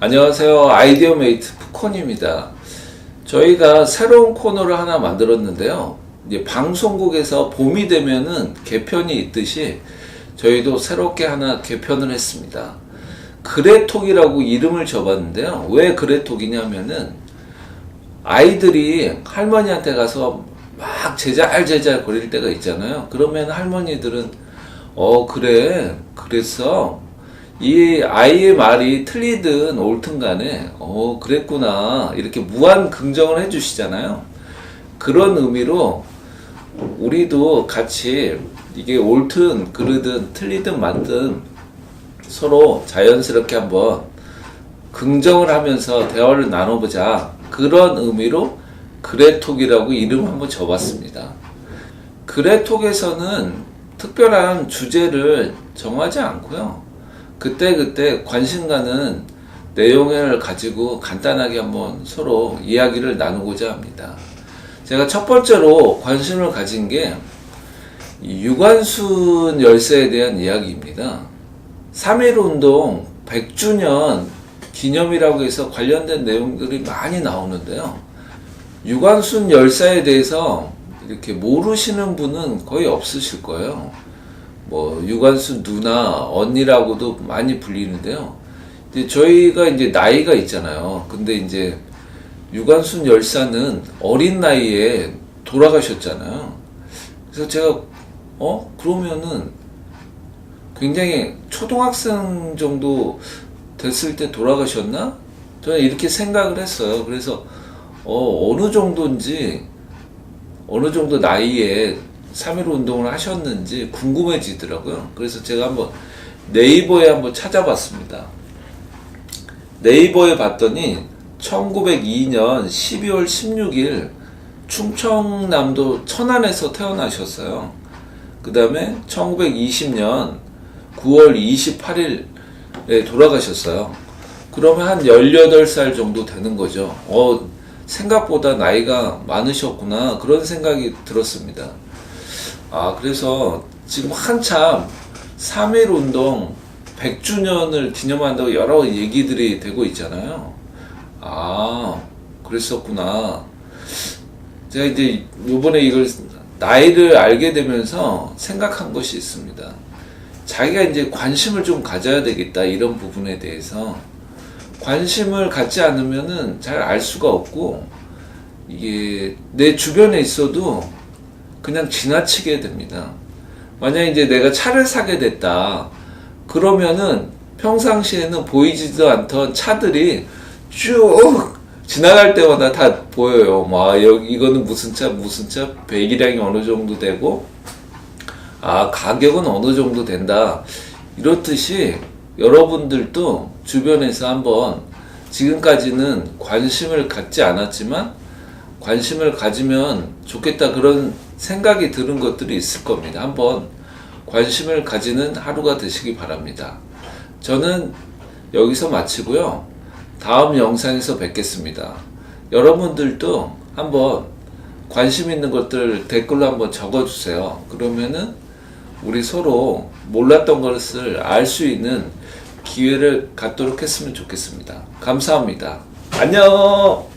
안녕하세요. 아이디어 메이트 푸콘입니다. 저희가 새로운 코너를 하나 만들었는데요. 이제 방송국에서 봄이 되면은 개편이 있듯이 저희도 새롭게 하나 개편을 했습니다. 그래톡이라고 이름을 줘봤는데요. 왜 그래톡이냐면은 아이들이 할머니한테 가서 막 제잘제잘 거릴 때가 있잖아요. 그러면 할머니들은 어 그래 그랬어 이 아이의 말이 틀리든 옳든 간에 어 그랬구나 이렇게 무한 긍정을 해주시잖아요. 그런 의미로 우리도 같이 이게 옳든 그르든 틀리든 맞든 서로 자연스럽게 한번 긍정을 하면서 대화를 나눠보자 그런 의미로 그래톡이라고 이름 한번 줘봤습니다. 그래톡에서는 특별한 주제를 정하지 않고요. 그때 그때 관심 가는 내용을 가지고 간단하게 한번 서로 이야기를 나누고자 합니다. 제가 첫 번째로 관심을 가진 게 유관순 열사에 대한 이야기입니다. 3.1 운동 100주년 기념이라고 해서 관련된 내용들이 많이 나오는데요. 유관순 열사에 대해서 이렇게 모르시는 분은 거의 없으실 거예요. 뭐 유관순 누나, 언니라고도 많이 불리는데요. 이제 저희가 이제 나이가 있잖아요. 근데 이제 유관순 열사는 어린 나이에 돌아가셨잖아요. 그래서 제가 어 그러면은 굉장히 초등학생 정도 됐을 때 돌아가셨나? 저는 이렇게 생각을 했어요. 그래서 어, 어느 정도인지 어느 정도 나이에 3.1 운동을 하셨는지 궁금해지더라고요. 그래서 제가 한번 네이버에 한번 찾아봤습니다. 네이버에 봤더니 1902년 12월 16일 충청남도 천안에서 태어나셨어요. 그 다음에 1920년 9월 28일에 돌아가셨어요. 그러면 한 18살 정도 되는 거죠. 어, 생각보다 나이가 많으셨구나. 그런 생각이 들었습니다. 아, 그래서 지금 한참 3.1 운동 100주년을 기념한다고 여러 얘기들이 되고 있잖아요. 아, 그랬었구나. 제가 이제 요번에 이걸 나이를 알게 되면서 생각한 것이 있습니다. 자기가 이제 관심을 좀 가져야 되겠다, 이런 부분에 대해서. 관심을 갖지 않으면은 잘 알 수가 없고, 이게 내 주변에 있어도 그냥 지나치게 됩니다. 만약 이제 내가 차를 사게 됐다. 그러면은 평상시에는 보이지도 않던 차들이 쭉 지나갈 때마다 다 보여요. 막 여기 이거는 무슨 차 무슨 차 배기량이 어느 정도 되고 아 가격은 어느 정도 된다. 이렇듯이 여러분들도 주변에서 한번 지금까지는 관심을 갖지 않았지만 관심을 가지면 좋겠다 그런 생각이 드는 것들이 있을 겁니다. 한번 관심을 가지는 하루가 되시기 바랍니다. 저는 여기서 마치고요. 다음 영상에서 뵙겠습니다. 여러분들도 한번 관심 있는 것들 댓글로 한번 적어주세요. 그러면은 우리 서로 몰랐던 것을 알 수 있는 기회를 갖도록 했으면 좋겠습니다. 감사합니다. 안녕!